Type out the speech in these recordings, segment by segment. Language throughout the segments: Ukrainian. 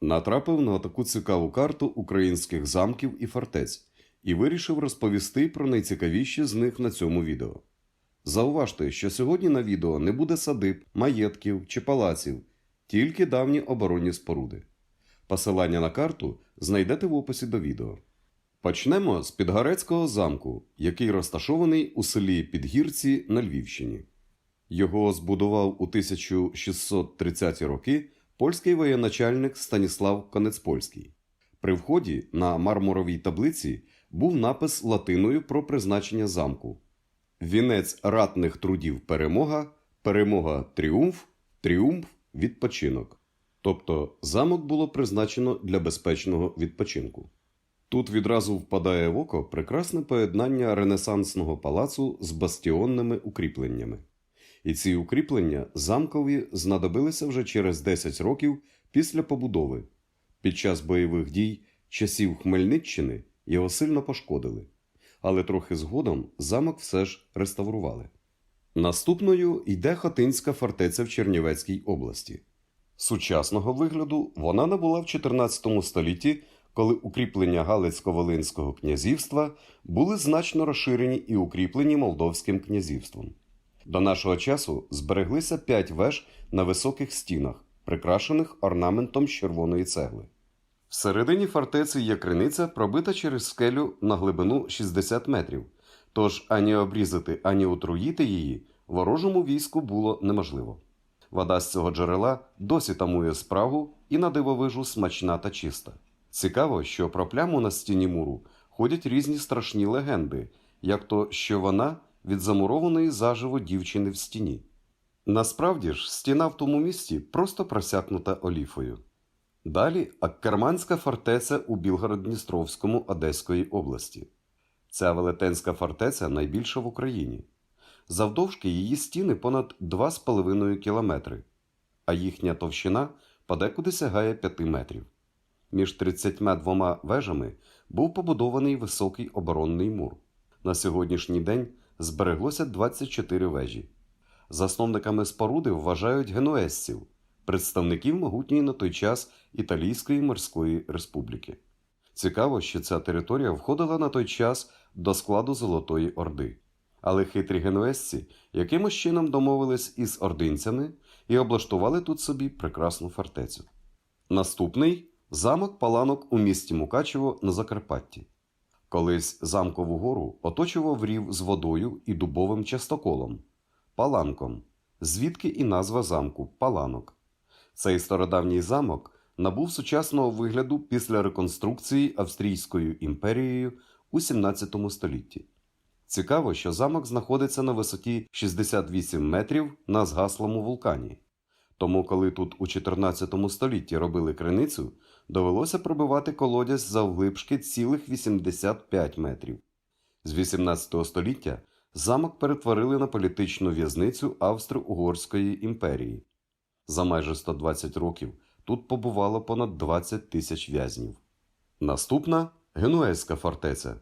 Натрапив на таку цікаву карту українських замків і фортець і вирішив розповісти про найцікавіші з них на цьому відео. Зауважте, що сьогодні на відео не буде садиб, маєтків чи палаців, тільки давні оборонні споруди. Посилання на карту знайдете в описі до відео. Почнемо з Підгорецького замку, який розташований у селі Підгірці на Львівщині. Його збудував у 1630 роки польський воєначальник Станіслав Конецпольський. При вході на мармуровій таблиці був напис латиною про призначення замку: Вінець ратних трудів перемога, перемога тріумф, тріумф відпочинок. Тобто замок було призначено для безпечного відпочинку. Тут відразу впадає в око прекрасне поєднання ренесансного палацу з бастіонними укріпленнями. І ці укріплення замкові знадобилися вже через 10 років після побудови. Під час бойових дій часів Хмельниччини його сильно пошкодили, але трохи згодом замок все ж реставрували. Наступною йде Хотинська фортеця в Чернівецькій області. Сучасного вигляду вона набула в 14 столітті, коли укріплення Галицько-Волинського князівства були значно розширені і укріплені Молдовським князівством. До нашого часу збереглися п'ять веж на високих стінах, прикрашених орнаментом з червоної цегли. Всередині фортеці є криниця, пробита через скелю на глибину 60 метрів, тож ані обрізати, ані отруїти її ворожому війську було неможливо. Вода з цього джерела досі тамує спрагу і на дивовижу смачна та чиста. Цікаво, що про пляму на стіні муру ходять різні страшні легенди, як то, що вона від замурованої заживо дівчини в стіні. Насправді ж, стіна в тому місці просто просякнута оліфою. Далі Аккерманська фортеця у Білгород-Дністровському Одеської області. Ця велетенська фортеця найбільша в Україні. Завдовжки її стіни понад 2,5 кілометри, а їхня товщина подекуди сягає 5 метрів. Між 32 вежами був побудований високий оборонний мур. На сьогоднішній день збереглося 24 вежі. Засновниками споруди вважають генуезців, представників могутньої на той час Італійської морської республіки. Цікаво, що ця територія входила на той час до складу Золотої Орди. Але хитрі генуезці якимось чином домовились із ординцями і облаштували тут собі прекрасну фортецю. Наступний замок Паланок у місті Мукачево на Закарпатті. Колись замкову гору оточував рів з водою і дубовим частоколом паланком, звідки і назва замку Паланок. Цей стародавній замок набув сучасного вигляду після реконструкції Австрійською імперією у 17 столітті. Цікаво, що замок знаходиться на висоті 68 метрів на згаслому вулкані. Тому, коли тут у 14 столітті робили криницю, довелося пробивати колодязь завглибшки цілих 85 метрів. З 18 століття замок перетворили на політичну в'язницю Австро-Угорської імперії. За майже 120 років тут побувало понад 20 тисяч в'язнів. Наступна Генуезька фортеця.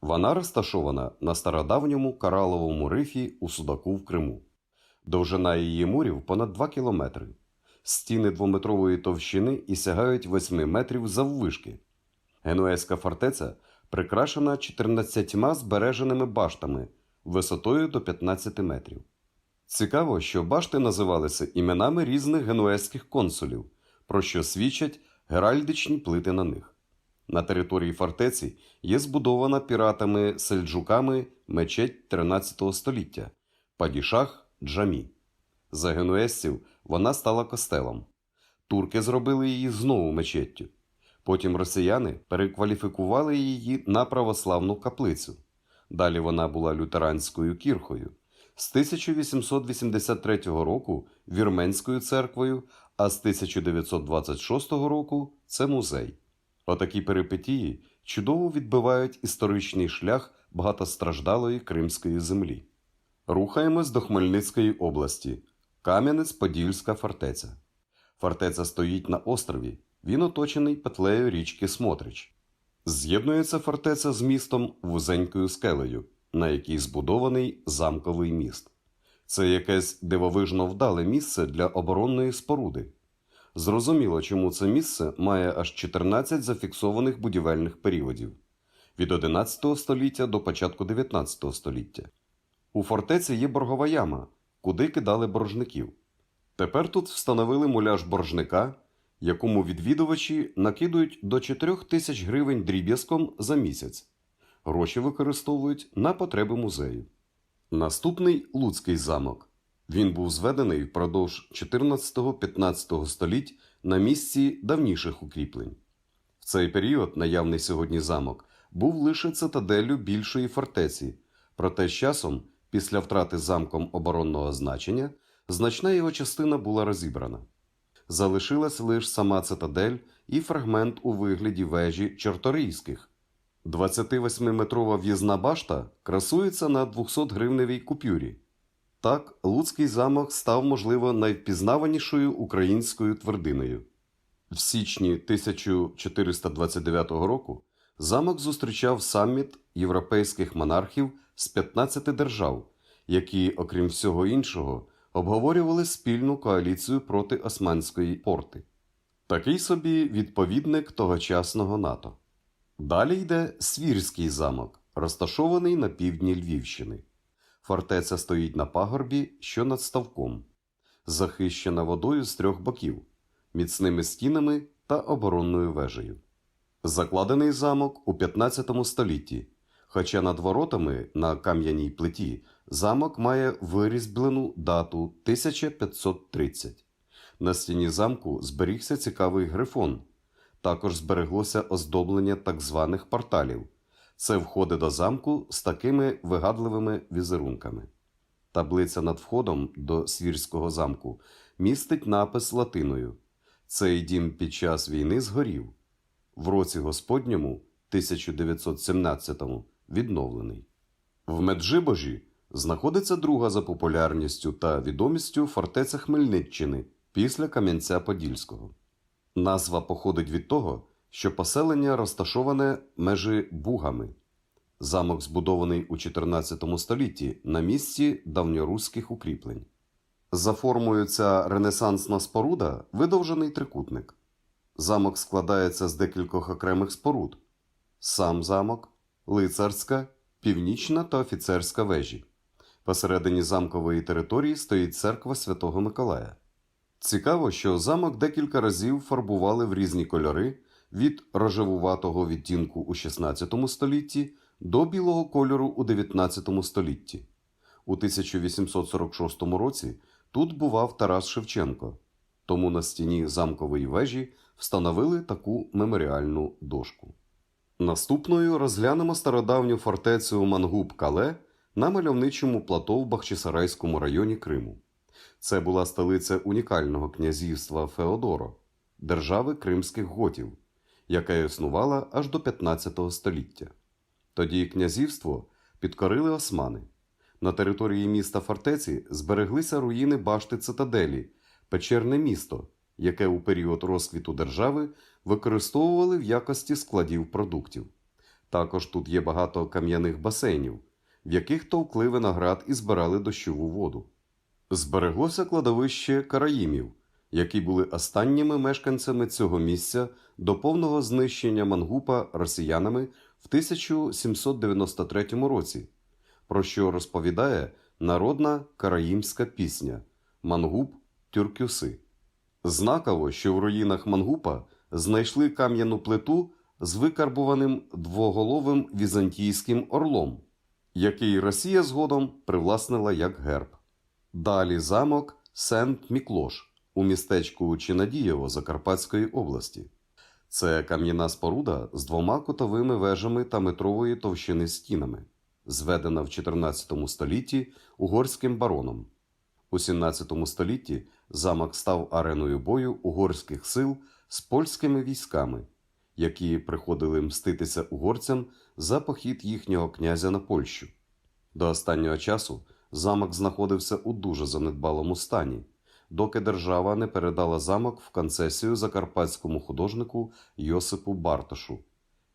Вона розташована на стародавньому кораловому рифі у Судаку в Криму. Довжина її мурів понад 2 кілометри. Стіни двометрової товщини і сягають 8 метрів заввишки. Генуезька фортеця прикрашена 14 збереженими баштами висотою до 15 метрів. Цікаво, що башти називалися іменами різних генуезьких консулів, про що свідчать геральдичні плити на них. На території фортеці є збудована піратами сельджуками мечеть 13 століття Падішах Джамі. За генуезців вона стала костелом. Турки зробили її знову мечеттю. Потім росіяни перекваліфікували її на православну каплицю. Далі вона була лютеранською кірхою. З 1883 року Вірменською церквою, а з 1926 року це музей. Отакі перипетії чудово відбивають історичний шлях багатостраждалої Кримської землі. Рухаємось до Хмельницької області. Кам'янець-Подільська фортеця. Фортеця стоїть на острові. Він оточений петлею річки Смотрич. З'єднується фортеця з містом вузенькою скелею, на якій збудований замковий міст. Це якесь дивовижно вдале місце для оборонної споруди. Зрозуміло, чому це місце має аж 14 зафіксованих будівельних періодів від 11 століття до початку 19 століття. У фортеці є боргова яма, куди кидали боржників. Тепер тут встановили муляж боржника, якому відвідувачі накидують до 4 тисяч гривень дріб'язком за місяць. Гроші використовують на потреби музею. Наступний Луцький замок. Він був зведений впродовж 14-15 століть на місці давніших укріплень. В цей період наявний сьогодні замок був лише цитаделлю більшої фортеці, проте з часом, після втрати замком оборонного значення, значна його частина була розібрана. Залишилась лише сама цитадель і фрагмент у вигляді вежі Чорторийських. 28-метрова в'їзна башта красується на 200-гривневій купюрі. Так, Луцький замок став, можливо, найвпізнаванішою українською твердиною. В січні 1429 року замок зустрічав саміт європейських монархів з 15 держав, які, окрім всього іншого, обговорювали спільну коаліцію проти Османської порти. Такий собі відповідник тогочасного НАТО. Далі йде Свірський замок, розташований на півдні Львівщини. Фортеця стоїть на пагорбі, що над ставком, захищена водою з трьох боків, міцними стінами та оборонною вежею. Закладений замок у 15 столітті, хоча над воротами на кам'яній плиті замок має вирізблену дату 1530. На стіні замку зберігся цікавий грифон. Також збереглося оздоблення так званих порталів. Це входи до замку з такими вигадливими візерунками. Таблиця над входом до Свірського замку містить напис латиною. Цей дім під час війни згорів. В році Господньому, 1917-му, відновлений. В Меджибожі знаходиться друга за популярністю та відомістю фортеця Хмельниччини після Кам'янця Подільського. Назва походить від того, що поселення розташоване межі бугами. Замок збудований у 14 столітті на місці давньоруських укріплень. За формою ця ренесансна споруда видовжений трикутник. Замок складається з декількох окремих споруд: сам замок, лицарська, північна та офіцерська вежі. Посередині замкової території стоїть церква Святого Миколая. Цікаво, що замок декілька разів фарбували в різні кольори від рожевуватого відтінку у 16 столітті до білого кольору у 19 столітті. У 1846 році тут бував Тарас Шевченко, тому на стіні замкової вежі встановили таку меморіальну дошку. Наступною розглянемо стародавню фортецю Мангуб-Кале на мальовничому плато в Бахчисарайському районі Криму. Це була столиця унікального князівства Феодоро, держави кримських готів, яка існувала аж до 15 століття. Тоді князівство підкорили османи. На території міста фортеці збереглися руїни башти цитаделі, печерне місто, яке у період розквіту держави використовували в якості складів продуктів. Також тут є багато кам'яних басейнів, в яких товкли виноград і збирали дощову воду. Збереглося кладовище караїмів, які були останніми мешканцями цього місця до повного знищення Мангупа росіянами в 1793 році, про що розповідає народна караїмська пісня Мангуп Тюркюси. Знаково, що в руїнах Мангупа знайшли кам'яну плиту з викарбуваним двоголовим візантійським орлом, який Росія згодом привласнила як герб. Далі замок Сент Міклош у містечку Чинадієво Закарпатської області. Це кам'яна споруда з двома кутовими вежами та метрової товщини стінами, зведена в 14 столітті угорським бароном. У 17 столітті замок став ареною бою угорських сил з польськими військами, які приходили мститися угорцям за похід їхнього князя на Польщу. До останнього часу замок знаходився у дуже занедбалому стані, доки держава не передала замок в концесію закарпатському художнику Йосипу Бартошу,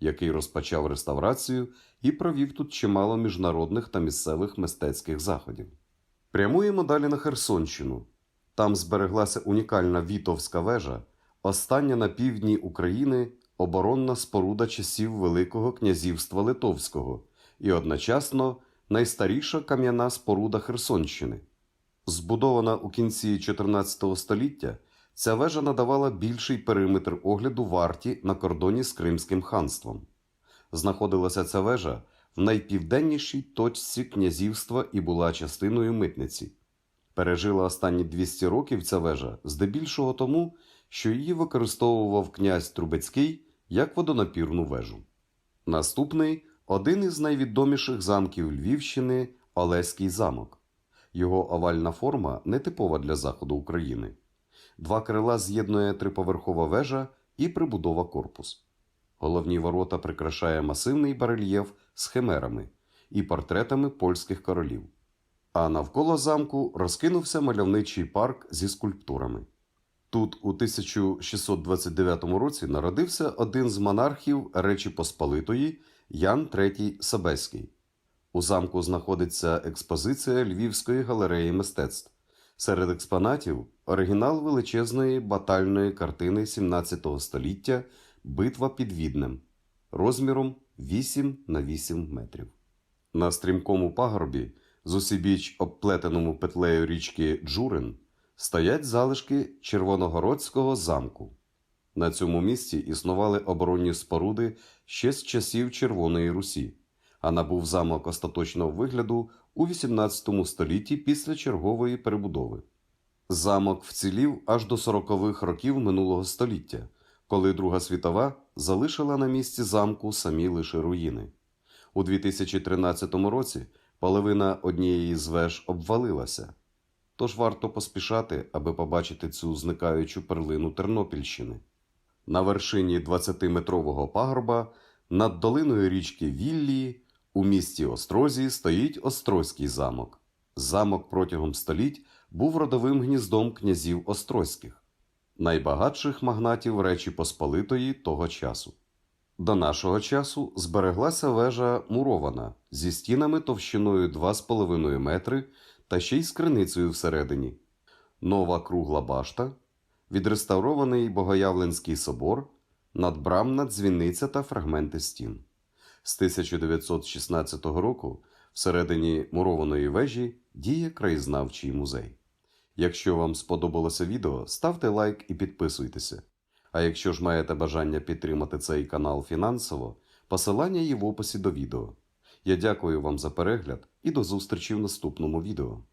який розпочав реставрацію і провів тут чимало міжнародних та місцевих мистецьких заходів. Прямуємо далі на Херсонщину. Там збереглася унікальна Вітовська вежа, остання на півдні України оборонна споруда часів Великого князівства Литовського і одночасно найстаріша кам'яна споруда Херсонщини. Збудована у кінці 14 століття, ця вежа надавала більший периметр огляду варті на кордоні з Кримським ханством. Знаходилася ця вежа найпівденнішій точці князівства і була частиною митниці. Пережила останні 200 років ця вежа здебільшого тому, що її використовував князь Трубецький як водонапірну вежу. Наступний один із найвідоміших замків Львівщини Олеський замок. Його овальна форма нетипова для заходу України. Два крила з'єднує триповерхова вежа і прибудова корпус. Головні ворота прикрашає масивний барельєф з химерами і портретами польських королів. А навколо замку розкинувся мальовничий парк зі скульптурами. Тут у 1629 році народився один з монархів Речі Посполитої Ян III Собеський. У замку знаходиться експозиція Львівської галереї мистецтв. Серед експонатів оригінал величезної батальної картини 17 століття Битва під Віднем розміром 8 на 8 метрів. На стрімкому пагорбі, з усібіч обплетеному петлею річки Джурин, стоять залишки Червоногородського замку. На цьому місці існували оборонні споруди ще з часів Червоної Русі, а набув замок остаточного вигляду у XVIII столітті після чергової перебудови. Замок вцілів аж до 40-х років минулого століття, коли Друга світова залишила на місці замку самі лише руїни. У 2013 році половина однієї з веж обвалилася. Тож варто поспішати, аби побачити цю зникаючу перлину Тернопільщини. На вершині 20-метрового пагорба над долиною річки Віллії у місті Острозі стоїть Острозький замок. Замок протягом століть був родовим гніздом князів Острозьких, найбагатших магнатів Речі Посполитої того часу. До нашого часу збереглася вежа мурована зі стінами товщиною 2,5 метри та ще й з криницею всередині, нова кругла башта, відреставрований Богоявленський собор, надбрамна дзвіниця та фрагменти стін. З 1916 року всередині мурованої вежі діє краєзнавчий музей. Якщо вам сподобалося відео, ставте лайк і підписуйтеся. А якщо ж маєте бажання підтримати цей канал фінансово, посилання є в описі до відео. Я дякую вам за перегляд і до зустрічі в наступному відео.